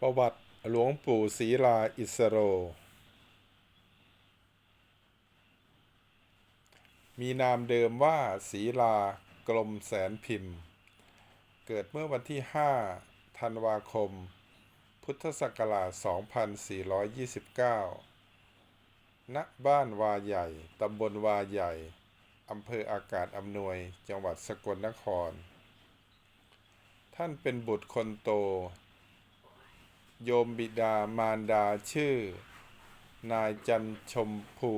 ประวัติหลวงปู่ศรีลาอิสโร มีนามเดิมว่าศรีลากลมแสนพิมพ์ เกิดเมื่อวันที่ 5 ธันวาคม พุทธศักราช 2429 ณ บ้านวาใหญ่ ตำบลวาใหญ่ อำเภออากาศอำนวย จังหวัดสกลนคร ท่านเป็นบุตรคนโต โยมบิดามารดาชื่อ นายจันชมพู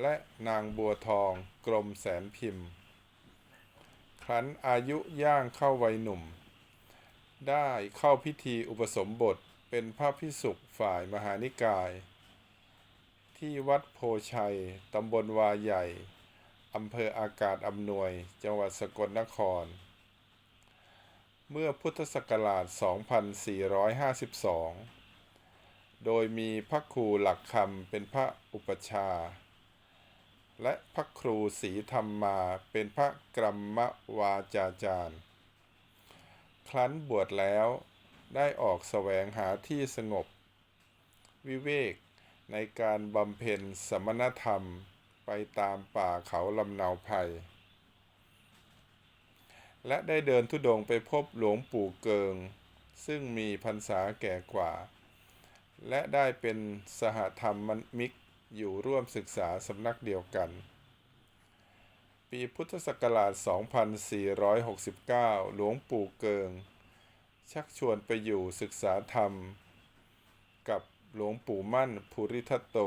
และนางบัวทองกรมแสนพิมพ์ ครั้นอายุย่างเข้าวัยหนุ่ม ได้เข้าพิธีอุปสมบทเป็นพระพิสุขฝ่ายมหานิกาย ที่วัดโพชัย ตำบลวาใหญ่ อำเภออากาศอำนวย จังหวัดสกลนคร เมื่อพุทธศักราช 2452 โดยมีพระครูหลักคำเป็นพระอุปชา และพระครูศรีธรรมมาเป็นพระกรรมวาจาจารย์ ครั้นบวชแล้วได้ออกแสวงหาที่สงบ วิเวกในการบำเพ็ญสมณธรรมไปตามป่าเขาลำเนาภัย และได้เดินทุดงไปพบหลวงปู่เกิง ซึ่งมีพรรษาแก่กว่า และได้เป็นสหธรรมมิกอยู่ร่วมศึกษาสำนักเดียวกัน ปีพุทธศักราช 2469 หลวงปู่เกิง ชักชวนไปอยู่ศึกษาธรรม กับหลวงปู่มั่นภูริทัตโต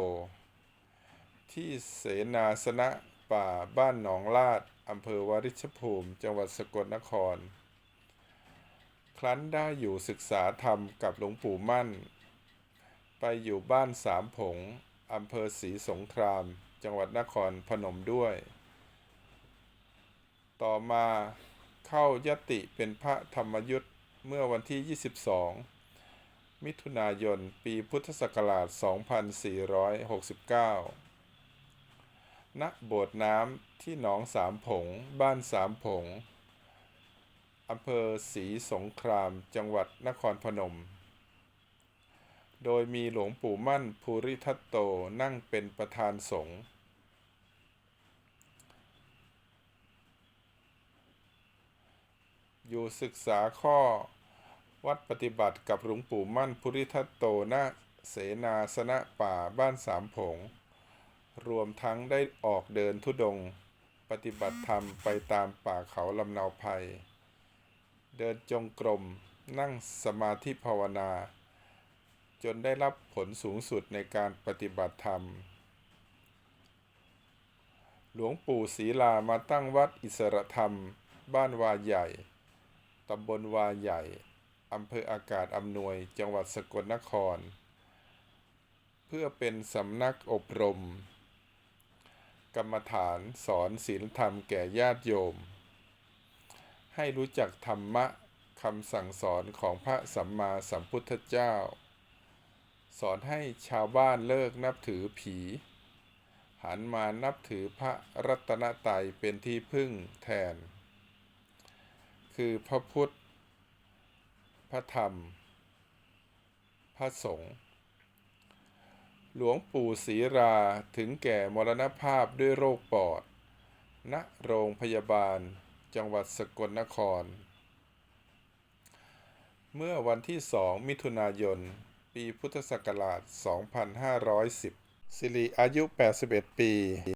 ที่เสนาสนะป่าบ้านหนองลาดอำเภอวาริชภูมิ จังหวัดสกลนคร ครั้นได้อยู่ศึกษาธรรมกับหลวงปู่มั่น ไปอยู่บ้านสามผงอำเภอศรีสงคราม จังหวัดนครพนมด้วย ต่อมาเข้ายติเป็นพระธรรมยุทธ์เมื่อวันที่ 22 มิถุนายน ปีพุทธศักราช 2469 ณโบสถ์น้ำที่หนองสามผง บ้านสามผงอำเภอศรีสงคราม จังหวัดนครพนม โดยมีหลวงปู่มั่นภูริทัตโตนั่งเป็นประธานสงฆ์อยู่ศึกษาข้อวัดปฏิบัติกับหลวงปู่มั่นภูริทัตโตณเสนาสนะป่าบ้านสามผง รวมทั้งได้ออกเดินทุดงค์ปฏิบัติธรรมไปตามป่าเขาลำเนาภัย เดินจงกรม นั่งสมาธิภาวนา จนได้รับผลสูงสุดในการปฏิบัติธรรม หลวงปู่ศรีลามาตั้งวัดอิสรธรรม บ้านวาใหญ่ ตำบลวาใหญ่อำเภออากาศอำนวย จังหวัดสกลนคร เพื่อเป็นสำนักอบรม กรรมฐานสอนศีลธรรมแก่ญาติโยม ให้รู้จักธรรมะคำสั่งสอนของพระสัมมาสัมพุทธเจ้า สอนให้ชาวบ้านเลิกนับถือผี หันมานับถือพระรัตนตรัยเป็นที่พึ่งแทน คือพระพุทธ พระธรรม พระสงฆ์ หลวงปู่ศรีราถึงแก่มรณภาพด้วยโรคปอด ณ โรงพยาบาล จังหวัดสกลนคร เมื่อวันที่ 2 มิถุนายน ปีพุทธศักราช 2510 สิริอายุ 81 ปี